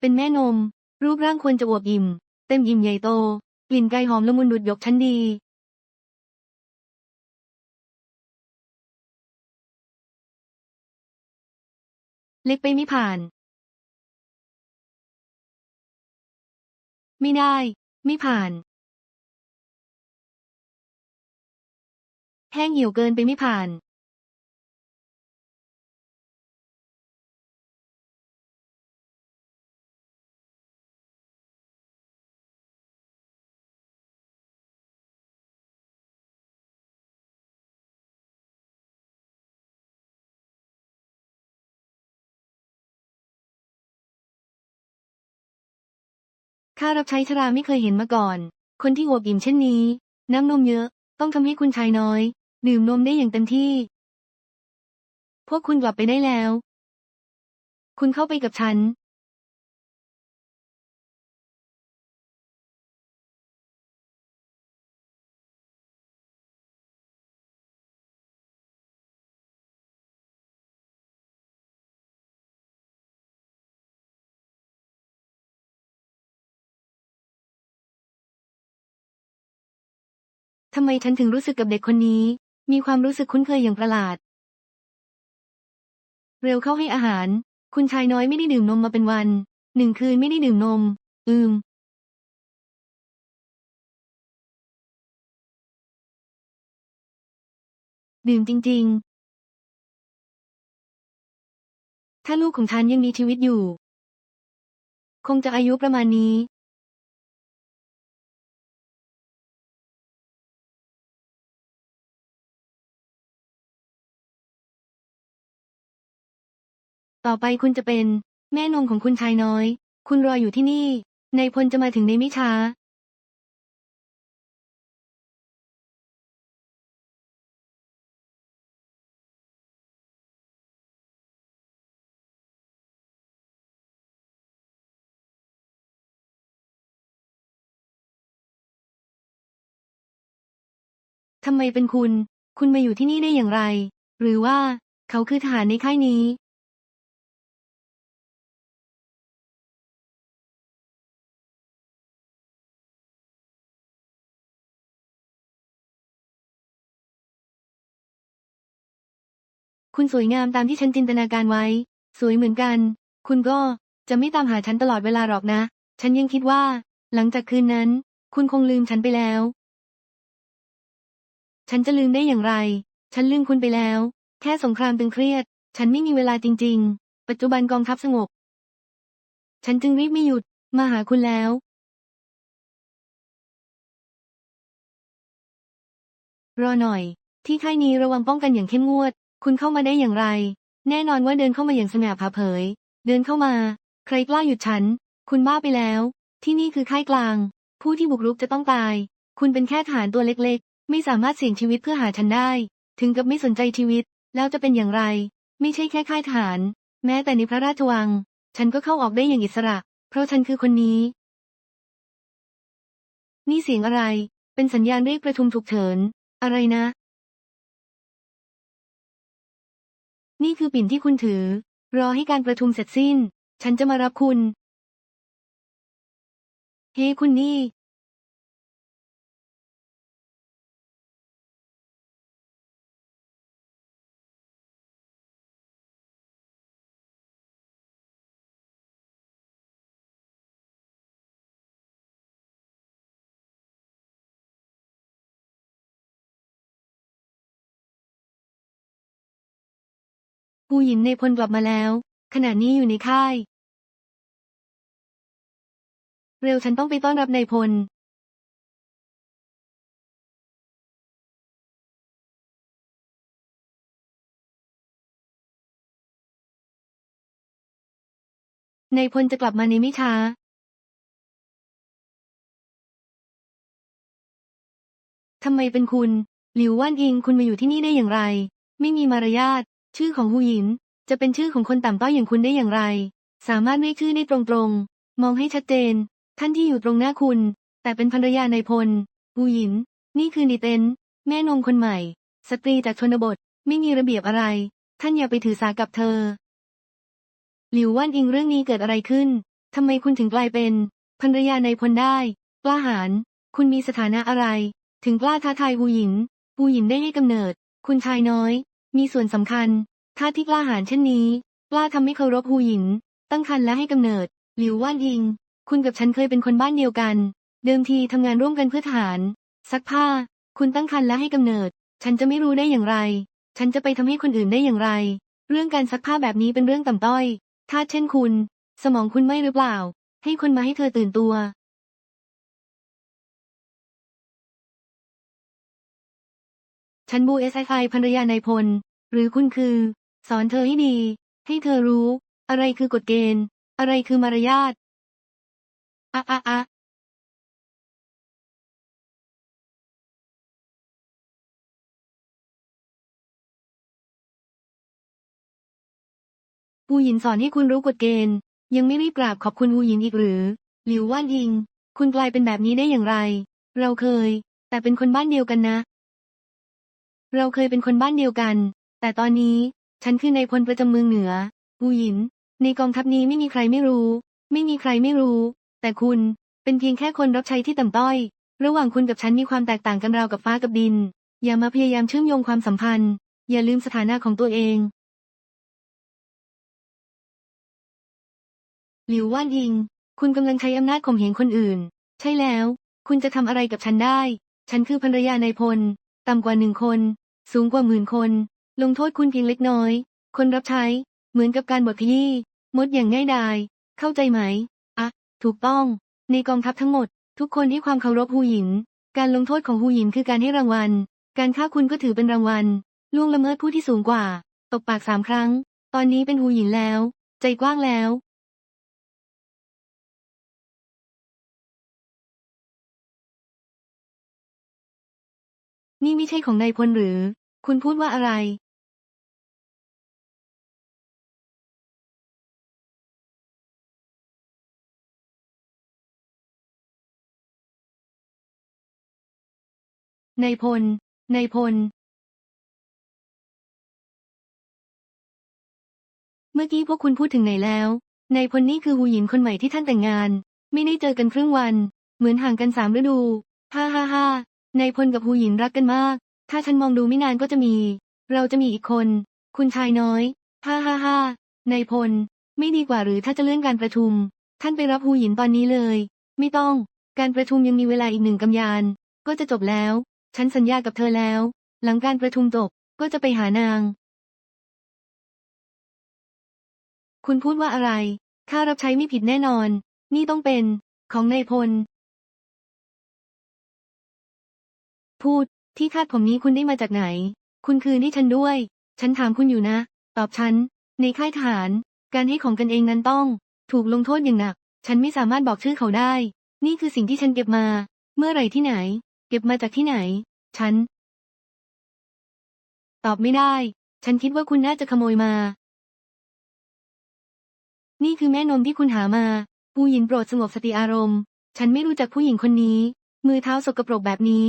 เป็นแม่นม รูปร่างควรจะอวบอิ่ม เต็มอิ่มใหญ่โต กลิ่นไก่หอมละมุนดุดหยกชั้นดี เล็กไปไม่ผ่าน ไม่ได้ ไม่ผ่าน แห้งเหี่ยวเกินไปไม่ผ่าน ข้ารับใช้ชราไม่เคยเห็นมาก่อน คนที่อวบอิ่มเช่นนี้ น้ำนมเยอะ ต้องทำให้คุณชายน้อย ดื่มนมได้อย่างเต็มที่ พวกคุณกลับไปได้แล้ว คุณเข้าไปกับฉันำไมฉันถึงรู้สึกกับเด็กคนนี้ มีความรู้สึกคุ้นเคยอย่างประหลาด เร็วเข้าให้อาหาร คุณชายน้อยไม่ได้ดื่มนมมาเป็นวัน หนึ่งคืนไม่ได้ดื่มนม อืม ดื่มจริง ๆ ถ้าลูกของฉันยังมีชีวิตอยู่ คงจะอายุประมาณนี้ ต่อไปคุณจะเป็น แม่นมของคุณชายน้อย คุณรออยู่ที่นี่นายพลจะมาถึงในไม่ช้า ทำไมเป็นคุณ คุณมาอยู่ที่นี่ได้อย่างไร หรือว่าเขาคือทหารในค่ายนี้ คุณสวยงามตามที่ฉันจินตนาการไว้ สวยเหมือนกัน คุณก็จะไม่ตามหาฉันตลอดเวลาหรอกนะ ฉันยังคิดว่า หลังจากคืนนั้น คุณคงลืมฉันไปแล้ว ฉันจะลืมได้อย่างไร ฉันลืมคุณไปแล้ว แค่สงครามตึงเครียด ฉันไม่มีเวลาจริง ๆ ปัจจุบันกองทัพสงบ ฉันจึงรีบไม่หยุด มาหาคุณแล้วรอหน่อย ที่ค่ายนี้ระวังป้องกันอย่างเข้มงวด คุณเข้ามาได้อย่างไร แน่นอนว่าเดินเข้ามาอย่างสง่าผ่าเผย เดินเข้ามา ใครกล้าหยุดฉัน คุณบ้าไปแล้ว ที่นี่คือค่ายกลาง ผู้ที่บุกรุกจะต้องตาย คุณเป็นแค่ทหารตัวเล็กๆ ไม่สามารถเสี่ยงชีวิตเพื่อหาฉันได้ ถึงกับไม่สนใจชีวิต แล้วจะเป็นอย่างไร ไม่ใช่แค่ค่ายทหาร แม้แต่ในพระราชวัง ฉันก็เข้าออกได้อย่างอิสระ เพราะฉันคือคนนี้ นี่เสียงอะไร เป็นสัญญาณเรียกประชุมฉุกเฉิน อะไรนะ นี่คือปิ่นที่คุณถือ รอให้การประชุมเสร็จสิ้น ฉันจะมารับคุณ เฮ้คุณนี่ ผู้หญิงในพลกลับมาแล้ว ขณะนี้อยู่ในค่าย เร็วฉันต้องไปต้อนรับนายพล นายพลจะกลับมาในไม่ช้า ทำไมเป็นคุณ หลิวว่านอิงคุณมาอยู่ที่นี่ได้อย่างไร ไม่มีมารยาท ชื่อของหูหยินจะเป็นชื่อของคนต่ำต้อยอย่างคุณได้อย่างไร สามารถเรียกชื่อได้ตรงๆ มองให้ชัดเจน ท่านที่อยู่ตรงหน้าคุณ แต่เป็นภรรยานายพลหูหยิน นี่คือนิเตนแม่นมคนใหม่ สตรีจากชนบท ไม่มีระเบียบอะไร ท่านอย่าไปถือสากับเธอ หลิวว่านอิงเรื่องนี้เกิดอะไรขึ้นทำไมคุณถึงกลายเป็นภรรยาในายพลได้กล้าหาญคุณมีสถานะอะไร ถึงกล้าท้าทายหูหยินหูหยินได้ให้กำเนิด คุณชายน้อย มีส่วนสำคัญถ้าที่กล้าหาญเช่นนี้กล้าทำให้เคารพหูหยิน ตั้งครรภ์และให้กำเนิด หลิวว่านอิง คุณกับฉันเคยเป็นคนบ้านเดียวกัน เดิมทีทำงานร่วมกันเพื่อทหาร ซักผ้า คุณตั้งครรภ์และให้กำเนิด ฉันจะไม่รู้ได้อย่างไร ฉันจะไปทำให้คนอื่นได้อย่างไร เรื่องการซักผ้าแบบนี้เป็นเรื่องต่ำต้อย ถ้าเช่นคุณ สมองคุณไม่หรือเปล่า ให้คนมาให้เธอตื่นตัว ฉันบูเอสไอภรรยานายพล หรือคุณคือ สอนเธอให้ดี ให้เธอรู้ อะไรคือกฎเกณฑ์ อะไรคือมารยาทอะอะอะหูหยินสอนให้คุณรู้กฎเกณฑ์ ยังไม่รีบกราบขอบคุณหูหยินอีกหรือ หลิวว่านอิง คุณกลายเป็นแบบนี้ได้อย่างไร เราเคย แต่เป็นคนบ้านเดียวกันนะ เราเคยเป็นคนบ้านเดียวกัน แต่ตอนนี้ ฉันคือในายพลประจำเมืองเหนือหูหยิน ในกองทัพนี้ไม่มีใครไม่รู้ ไม่มีใครไม่รู้ แต่คุณเป็นเพียงแค่คนรับใช้ที่ต่ำต้อย ระหว่างคุณกับฉันมีความแตกต่างกันราวกับฟ้ากับดิน อย่ามาพยายามเชื่อมโยงความสัมพันธ์ อย่าลืมสถานะของตัวเอง หลิวว่านอิง คุณกำลังใช้อำนาจข่มเหงคนอื่น ใช่แล้ว คุณจะทำอะไรกับฉันได้ ฉันคือภรรยานายพล ต่ำกว่าหนึ่งคน สูงกว่าหมื่นคน ลงโทษคุณเพียงเล็กน้อย คนรับใช้ เหมือนกับการบดขยี้มดอย่างง่ายดาย เข้าใจไหม อะ ถูกต้อง ในกองทัพทั้งหมด ทุกคนให้ความเคารพฮูหยิน การลงโทษของฮูหยินคือการให้รางวัล การฆ่าคุณก็ถือเป็นรางวัล ล่วงละเมิดผู้ที่สูงกว่า ตบปากสามครั้ง ตอนนี้เป็นฮูหยินแล้ว ใจกว้างแล้ว นี่ไม่ใช่ของนายพลหรือ คุณพูดว่าอะไรนายพลนายพล เมื่อกี้พวกคุณพูดถึงไหนแล้วนายพลนี่คือหูหยินคนใหม่ที่ท่านแต่งงาน ไม่ได้เจอกันครึ่งวัน เหมือนห่างกันสามฤดู ฮ่าฮ่าฮ่า นายพลกับหูหยินรักกันมาก ถ้าฉันมองดูไม่นานก็จะมี เราจะมีอีกคน คุณชายน้อย ฮ่าฮ่าฮ่านายพล ไม่ดีกว่าหรือถ้าจะเลื่อนการประชุม ท่านไปรับหูหยินตอนนี้เลย ไม่ต้อง การประชุมยังมีเวลาอีกหนึ่งกำยาน ก็จะจบแล้ว ฉันสัญญากับเธอแล้ว หลังการประชุมจบ ก็จะไปหานาง คุณพูดว่าอะไร ข้ารับใช้ไม่ผิดแน่นอน นี่ต้องเป็น ของนายพล พูด ที่คาดผมนี้คุณได้มาจากไหน คุณคืนให้ฉันด้วย ฉันถามคุณอยู่นะ ตอบฉัน ในค่ายทหาร การให้ของกันเองนั้นต้อง ถูกลงโทษอย่างหนัก ฉันไม่สามารถบอกชื่อเขาได้ นี่คือสิ่งที่ฉันเก็บมา เมื่อไหร่ที่ไหน เก็บมาจากที่ไหน ฉัน ตอบไม่ได้ ฉันคิดว่าคุณน่าจะขโมยมา นี่คือแม่นมที่คุณหามา ผู้หญิงโปรดสงบสติอารมณ์ ฉันไม่รู้จักผู้หญิงคนนี้ มือเท้าสกปรกแบบนี้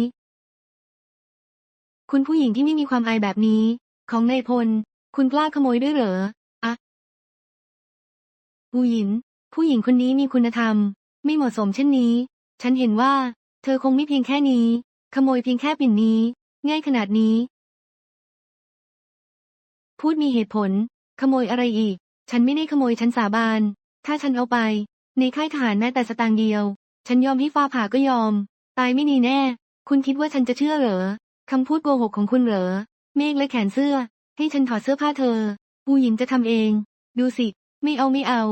คุณผู้หญิงที่ไม่มีความอายแบบนี้ ของนายพล คุณกล้าขโมยด้วยเหรอ อะผู้หญิงผู้หญิงคนนี้มีคุณธรรม ไม่เหมาะสมเช่นนี้ ฉันเห็นว่า เธอคงไม่เพียงแค่นี้ ขโมยเพียงแค่ปิ่นนี้ ง่ายขนาดนี้ พูดมีเหตุผล ขโมยอะไรอีก ฉันไม่ได้ขโมยฉันสาบาน ถ้าฉันเอาไป ในค่ายทหารแม้แต่สตางค์เดียว ฉันยอมให้ฟ้าผ่าก็ยอม ตายไม่นีแน่ คุณคิดว่าฉันจะเชื่อเหรอ คำพูดโกหกของคุณเหรอ เมฆและแขนเสื้อ ให้ฉันถอดเสื้อผ้าเธอ หูหยินจะทำเอง ดูสิ ไม่เอาไม่เอา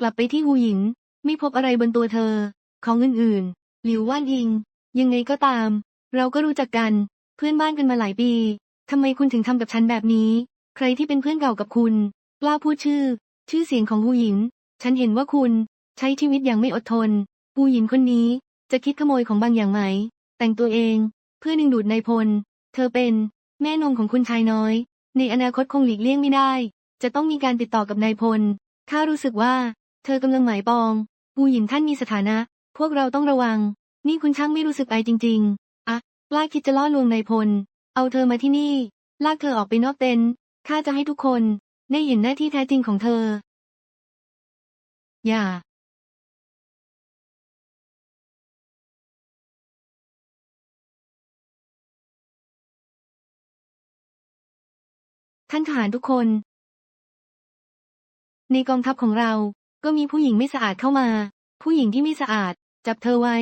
กลับไปที่หูหยินไม่พบอะไรบนตัวเธอ ของอื่นๆ หลิวว่านอิง ยังไงก็ตาม เราก็รู้จักกัน เพื่อนบ้านกันมาหลายปีทำไมคุณถึงทำกับฉันแบบนี้ ใครที่เป็นเพื่อนเก่ากับคุณ กล้าพูดชื่อ ชื่อเสียงของหูหยินฉันเห็นว่าคุณ ใช้ชีวิตอย่างไม่อดทน หูหยินคนนี้จะคิดขโมยของบางอย่างไหม แต่งตัวเอง เพื่อดึงดูดนายพล เธอเป็น แม่นมของคุณชายน้อย ในอนาคตคงหลีกเลี่ยงไม่ได้ จะต้องมีการติดต่อกับนายพลข้ารู้สึกว่า เธอกำลังหมายปองหูหยินท่านมีสถานะ พวกเราต้องระวัง นี่คุณช่างไม่รู้สึกอายจริง ๆอะกล้าคิดจะล่อลวงนายพล เอาเธอมาที่นี่ ลากเธอออกไปนอกเต็นท์ข้าจะให้ทุกคนได้เห็นหน้าที่แท้จริงของเธอ อย่า ท่านทหารทุกคน ในกองทัพของเรา ก็มีผู้หญิงไม่สะอาดเข้ามา ผู้หญิงที่ไม่สะอาด จับเธอไว้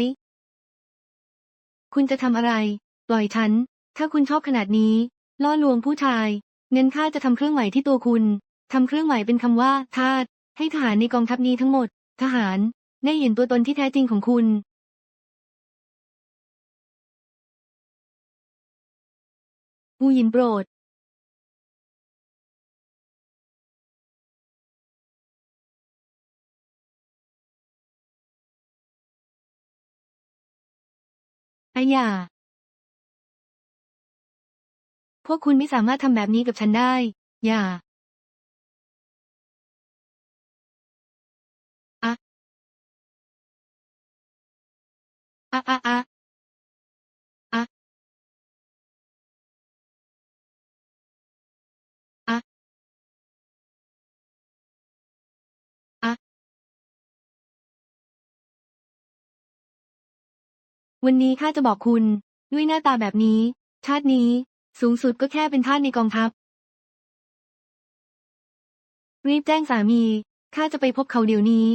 คุณจะทำอะไร ปล่อยฉัน ถ้าคุณชอบขนาดนี้ ล่อลวงผู้ชายเงินข้าจะทำเครื่องหมายที่ตัวคุณทำเครื่องหมายเป็นคำว่า ทาส ให้ทหารในกองทัพนี้ทั้งหมด ทหารได้เห็นตัวตนที่แท้จริงของคุณ ผู้หญินโปรด อาอย่า พวกคุณไม่สามารถทำแบบนี้กับฉันได้ อย่า อะอะอะอะอะ วันนี้ข้าจะบอกคุณ ด้วยหน้าตาแบบนี้ ชาตินี้ สูงสุดก็แค่เป็นทาสในกองทัพ รีบแจ้งสามีข้าจะไปพบเขาเดี๋ยวนี้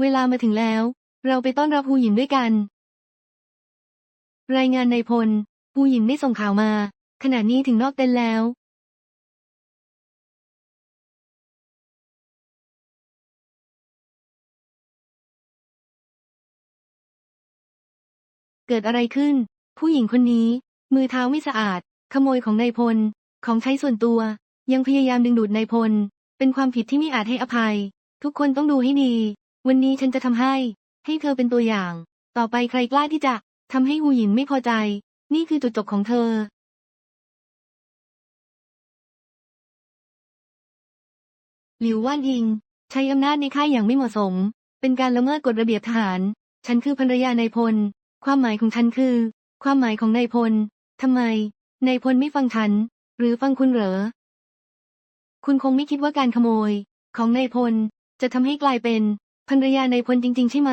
เวลามาถึงแล้ว เราไปต้อนรับฮูหยินด้วยกัน รายงานในพล ฮูหยินได้ส่งข่าวมา ขณะนี้ถึงนอกเต็นท์แล้วเกิดอะไรขึ้น ผู้หญิงคนนี้ มือเท้าไม่สะอาด ขโมยของนายพล ของใช้ส่วนตัว ยังพยายามดึงดูดนายพล เป็นความผิดที่ไม่อาจให้อภัย ทุกคนต้องดูให้ดี วันนี้ฉันจะทำให้ ให้เธอเป็นตัวอย่าง ต่อไปใครกล้าที่จะทำให้ฮูหยินไม่พอใจ นี่คือจุดจบของเธอ หลิวว่านอิง ใช้อำนาจในค่ายอย่างไม่เหมาะสม เป็นการละเมิดกฎระเบียบทหาร ฉันคือภรรยานายพล ความหมายของฉันคือ ความหมายของนายพลทำไมนายพลไม่ฟังฉัน หรือฟังคุณเหรอ คุณคงไม่คิดว่าการขโมย ของนายพลจะทำให้กลายเป็นภรรยานายพลจริง ๆ ใช่ไหม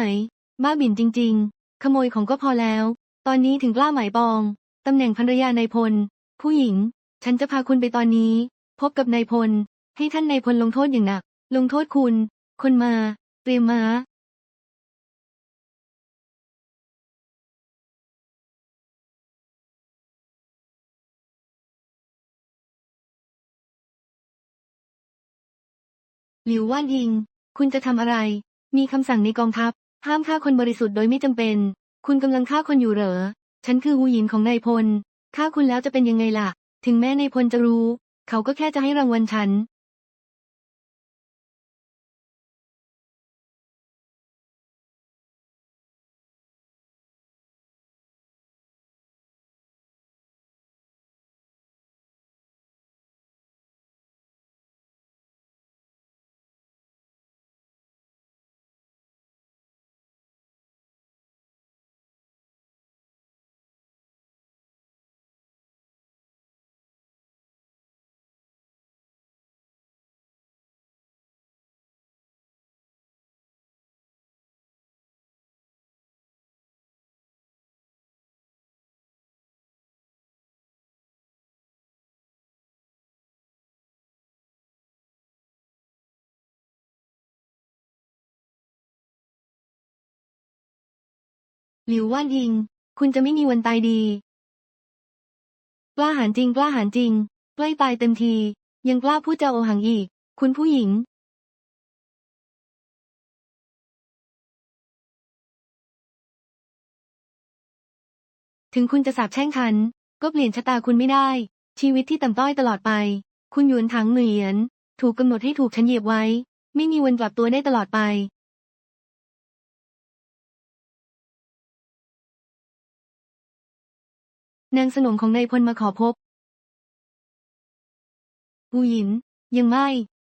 บ้าบิ่นจริง ๆ ขโมยของก็พอแล้ว ตอนนี้ถึงกล้าหมายปองตำแหน่งภรรยานายพล ผู้หญิง ฉันจะพาคุณไปตอนนี้ พบกับนายพล ให้ท่านนายพลลงโทษอย่างหนัก ลงโทษคุณ คนมา เตรียมม้าหลิวว่านอิง คุณจะทำอะไร มีคำสั่งในกองทัพ ห้ามฆ่าคนบริสุทธิ์โดยไม่จำเป็น คุณกำลังฆ่าคนอยู่เหรอ ฉันคือหูหยินของนายพล ฆ่าคุณแล้วจะเป็นยังไงล่ะ ถึงแม้นายพลจะรู้ เขาก็แค่จะให้รางวัลฉัน หลิวว่านอิง คุณจะไม่มีวันตายดีกล้าหาญจริงกล้าหาญจริง ใกล้ตายเต็มที ยังกล้าพูดจาโอหังอีก คุณผู้หญิง ถึงคุณจะสาปแช่งฉัน ก็เปลี่ยนชะตาคุณไม่ได้ ชีวิตที่ต่ำต้อยตลอดไป คุณหยวนถังเหมียน ถูกกำหนดให้ถูกฉันเหยียบไว้ ไม่มีวันกลับตัวได้ตลอดไป นางสนมของนายพลมาขอพบปูหยิน ยังไม่